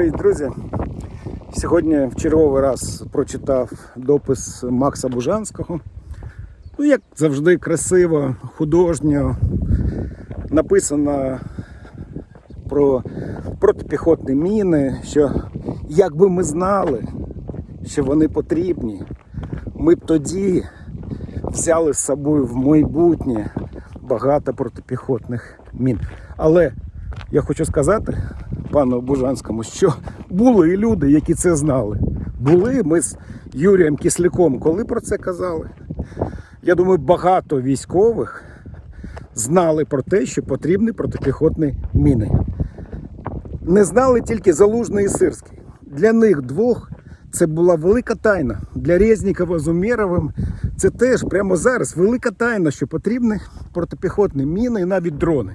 Привіт, друзі! Сьогодні в черговий раз прочитав допис Макса Бужанського. Ну, як завжди, красиво, художньо написано про протипіхотні міни, що якби ми знали, що вони потрібні, ми б тоді взяли з собою в майбутнє багато протипіхотних мін. Але я хочу сказати пану Бужанському, що були люди, які це знали. Були ми з Юрієм Кисляком, коли про це казали. Я думаю, багато військових знали про те, що потрібні протипіхотні міни. Не знали тільки Залужний і Сирський. Для них двох це була велика тайна. Для Резнікова з Умєровим це теж прямо зараз велика тайна, що потрібні протипіхотні міни і навіть дрони.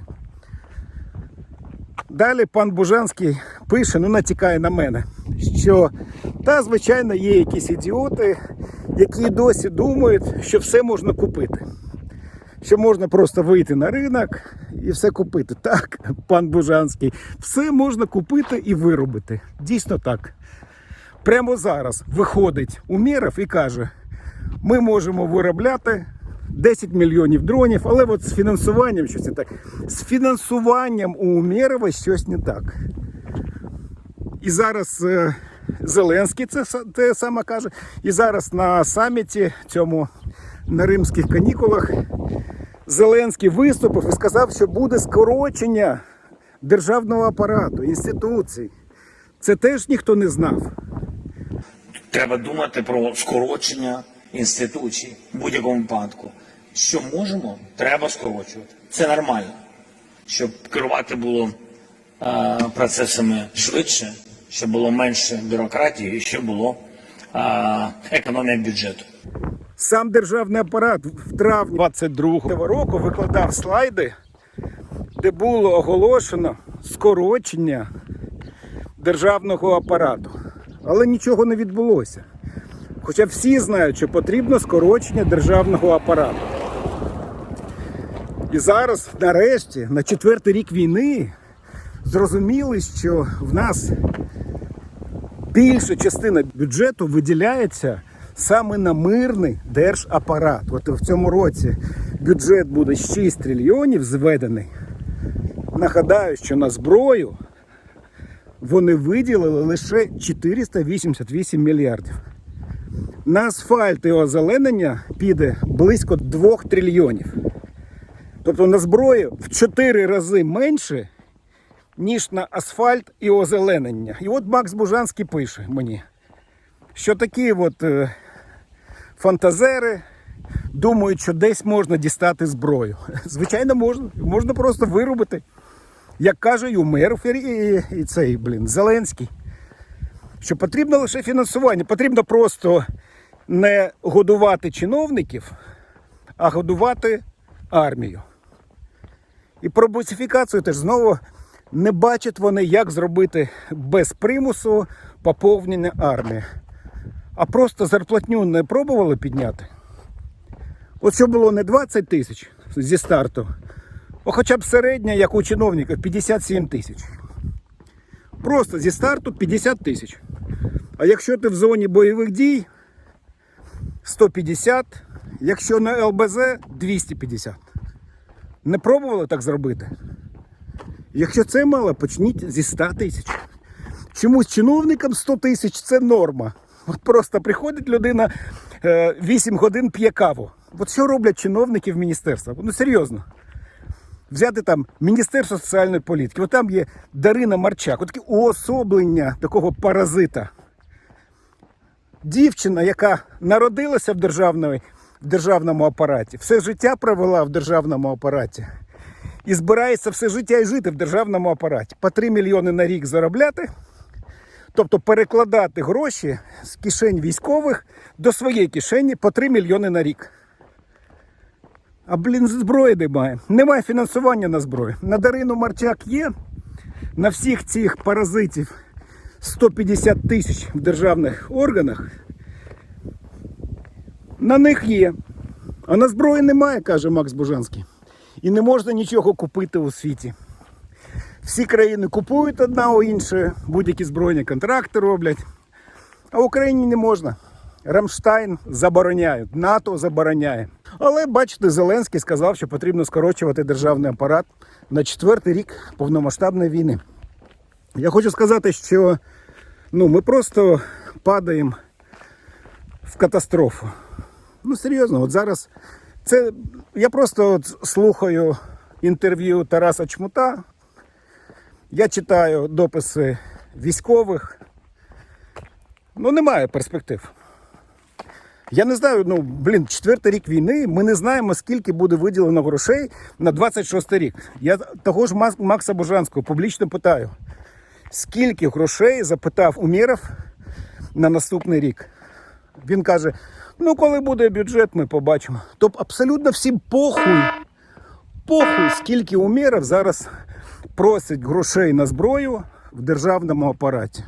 Далі пан Бужанський пише, ну натякає на мене, що та, звичайно, є якісь ідіоти, які досі думають, що все можна купити. Що можна просто вийти на ринок і все купити. Так, пан Бужанський, все можна купити і виробити. Дійсно так. Прямо зараз виходить Умєров і каже: ми можемо виробляти 10 мільйонів дронів, але от з фінансуванням щось не так. З фінансуванням у Умєрова щось не так. І зараз е, Зеленський це те саме каже. І зараз на саміті цьому на римських канікулах Зеленський виступив і сказав, що буде скорочення державного апарату, інституцій. Це теж ніхто не знав. Треба думати про скорочення інституцій в будь-якому випадку. Що можемо, треба скорочувати. Це нормально, щоб керувати було е, процесами швидше, щоб було менше бюрократії і щоб було е, економія бюджету. Сам державний апарат в травні 22-го року викладав слайди, де було оголошено скорочення державного апарату. Але нічого не відбулося. Хоча всі знають, що потрібно скорочення державного апарату. І зараз, нарешті, на четвертий рік війни, зрозуміли, що в нас більша частина бюджету виділяється саме на мирний держапарат. От в цьому році бюджет буде 6 трильйонів зведений. Нагадаю, що на зброю вони виділили лише 488 мільярдів. На асфальт і озеленення піде близько 2 трильйонів. Тобто на зброю в 4 рази менше, ніж на асфальт і озеленення. І от Макс Бужанський пише мені, що такі от е, фантазери думають, що десь можна дістати зброю. Звичайно, можна. Можна просто виробити, як каже Юмеров і, і, і цей, блін, Зеленський. Що потрібно лише фінансування. Потрібно просто не годувати чиновників, а годувати армію. І про бусифікацію теж знову не бачать вони, як зробити без примусу поповнення армії. А просто зарплатню не пробували підняти. От що було не 20 тисяч зі старту, а хоча б середня, як у чиновників, 57 тисяч. Просто зі старту 50 тисяч. А якщо ти в зоні бойових дій 150, якщо на ЛБЗ 250. Не пробували так зробити? Якщо це мало, почніть зі 100 тисяч. Чомусь чиновникам 100 тисяч це норма. От просто приходить людина е, 8 годин п'є каву. От що роблять чиновники в міністерствах? Ну серйозно. Взяти там Міністерство соціальної політики, от там є Дарина Марчак, от таке уособлення такого паразита. Дівчина, яка народилася в, державної, в державному апараті, все життя провела в державному апараті і збирається все життя і жити в державному апараті. По 3 мільйони на рік заробляти, тобто перекладати гроші з кишень військових до своєї кишені по 3 мільйони на рік. А блін, зброї немає. Немає фінансування на зброю. На Дарину Марчак є. На всіх цих паразитів 150 тисяч в державних органах. На них є. А на зброї немає, каже Макс Бужанський. І не можна нічого купити у світі. Всі країни купують одна у іншої, будь-які збройні контракти роблять. А в Україні не можна. Рамштайн забороняють, НАТО забороняє. Але бачите, Зеленський сказав, що потрібно скорочувати державний апарат на четвертий рік повномасштабної війни. Я хочу сказати, що ну, ми просто падаємо в катастрофу. Ну, серйозно, от зараз це я просто от слухаю інтерв'ю Тараса Чмута. Я читаю дописи військових. Ну, немає перспектив. Я не знаю, ну, блін, четвертий рік війни, ми не знаємо, скільки буде виділено грошей на 26 рік. Я того ж Макса Божанського публічно питаю, скільки грошей запитав Умєров на наступний рік. Він каже: ну, коли буде бюджет, ми побачимо. Тобто абсолютно всім похуй, похуй, скільки Умєров зараз просить грошей на зброю в державному апараті.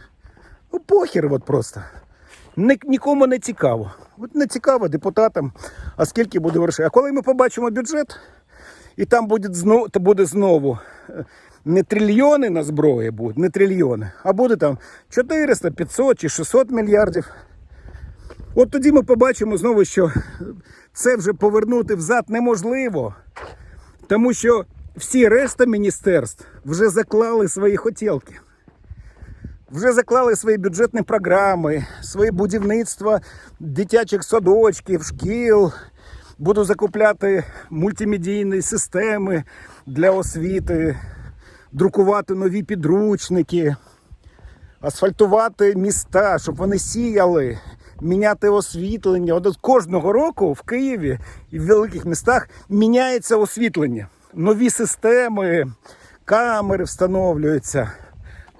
Ну, похер от просто. Ні, нікому не цікаво. От не цікаво депутатам, а скільки буде грошей. А коли ми побачимо бюджет, і там буде знову, то буде знову не трильйони на зброї будуть, не трильйони, а буде там 400, 500 чи 600 мільярдів. От тоді ми побачимо знову, що це вже повернути взад неможливо, тому що всі решта міністерств вже заклали свої хотілки вже заклали свої бюджетні програми, своє будівництво дитячих садочків, шкіл. Буду закупляти мультимедійні системи для освіти, друкувати нові підручники, асфальтувати міста, щоб вони сіяли, міняти освітлення. От кожного року в Києві і в великих містах міняється освітлення. Нові системи, камери встановлюються.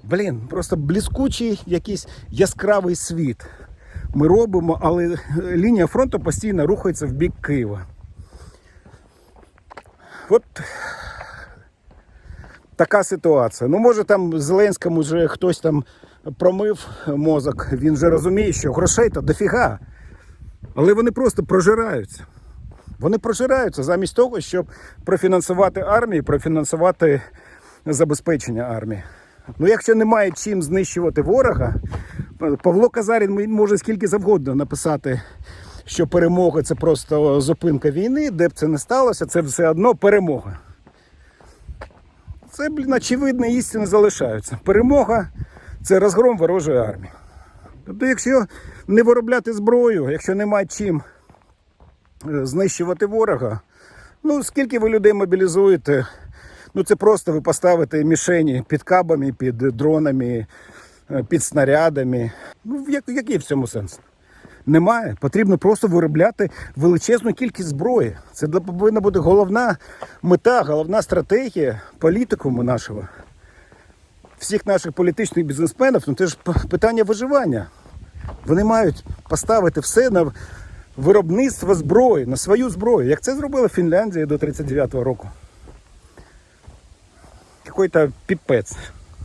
Блін, просто блискучий якийсь яскравий світ. Ми робимо, але лінія фронту постійно рухається в бік Києва. От така ситуація. Ну, може, там Зеленському вже хтось там промив мозок, він вже розуміє, що грошей то дофіга. Але вони просто прожираються. Вони прожираються замість того, щоб профінансувати армію, профінансувати забезпечення армії. Ну, якщо немає чим знищувати ворога, Павло Казарін може скільки завгодно написати, що перемога це просто зупинка війни, де б це не сталося, це все одно перемога. Це, блін, очевидні істини залишаються. Перемога це розгром ворожої армії. Тобто, якщо не виробляти зброю, якщо немає чим е, знищувати ворога, ну скільки ви людей мобілізуєте, ну це просто ви поставите мішені під кабами, під дронами, е, під снарядами. Ну, як- який в цьому сенс? Немає. Потрібно просто виробляти величезну кількість зброї. Це повинна бути головна мета, головна стратегія політикуму нашого. Всіх наших політичних бізнесменів, ну це ж питання виживання. Вони мають поставити все на виробництво зброї, на свою зброю, як це зробила Фінляндія до 39-го року. Який-то піпець.